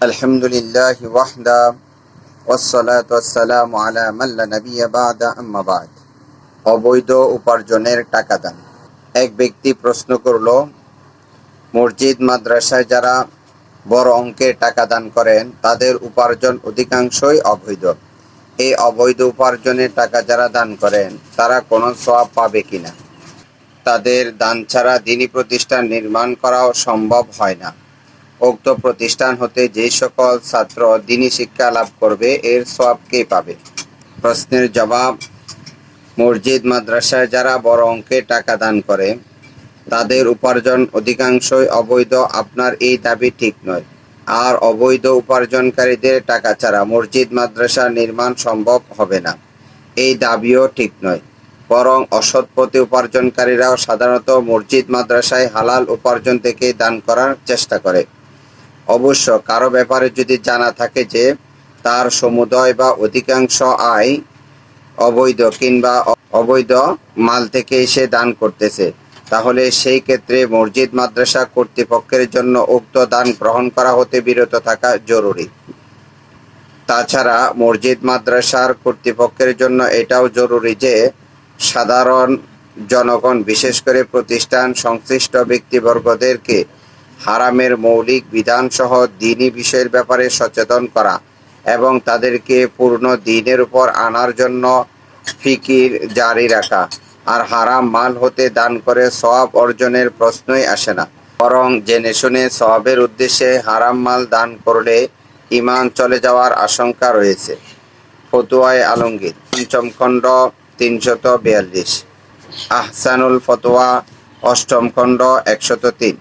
الحمد لله وحده والصلاة والسلام على من لا نبي بعد أما بعد অবৈধ উপার্জনের টাকা দান এক ব্যক্তি প্রশ্ন করলো মসজিদ মাদ্রাসায় যারা বড় অঙ্কের টাকা দান করেন তাদের উপার্জন অধিকাংশই অবৈধ এই অবৈধ উপার্জনের টাকা যারা দান করেন তারা কোনো সওয়াব পাবে কিনা তাদের দান ছাড়া দিনী প্রতিষ্ঠান নির্মাণ করাও সম্ভব হয় না উক্ত প্রতিষ্ঠান হতে যে সকল ছাত্র দিনী শিক্ষা লাভ করবে, এর সওয়াব কে পাবে? প্রশ্নের জবাব, মসজিদ মাদ্রাসায় যারা বড় অঙ্কে টাকা দান করে, তাদের উপার্জন অধিকাংশই অবৈধ, আপনার এই দাবি ঠিক নয়। আর অবৈধ উপার্জনকারীদের টাকা ছাড়া মসজিদ মাদ্রাসা নির্মাণ সম্ভব হবে না। এই দাবিও ঠিক নয়। বরং অসৎ পথে উপার্জনকারীরাও সাধারণত মসজিদ মাদ্রাসায় হালাল উপার্জন থেকে দান করার চেষ্টা করে। অবশ্য কারও ব্যাপারে যদি জানা থাকে যে তার সমুদয় বা অধিকাংশ আয় অবৈধ কিংবা অবৈধ মাল থেকে সে দান করতেছে, তাহলে সেই ক্ষেত্রে মসজিদ, মাদ্রাসা কর্তৃপক্ষের জন্য উক্ত দান গ্রহণ করা হতে বিরত থাকা জরুরি। তাছাড়া মসজিদ, মাদ্রাসার কর্তৃপক্ষের জন্য এটাও জরুরি যে সাধারণ জনগণ, বিশেষ করে প্রতিষ্ঠান, সংশ্লিষ্ট ব্যক্তিবর্গদেরকে হারামের মৌলিক বিধানসহ দিনী বিষয়ের ব্যাপারে সচেতন করা এবং তাদেরকে পূর্ণ দিনের উপর আনার জন্য ফিকির জারি রাখা। আর হারাম মাল হতে দান করে সব অর্জনের প্রশ্নই আসে না। বরং জেনে শুনে সওয়াবের উদ্দেশ্যে হারাম মাল দান করলে ইমান চলে যাওয়ার আশঙ্কা রয়েছে। ফতুয়ায় আলমগীর, পঞ্চম খণ্ড, তিনশত বিয়াল্লিশ। আহসানুল ফতোয়া, অষ্টম খণ্ড, একশত তিন।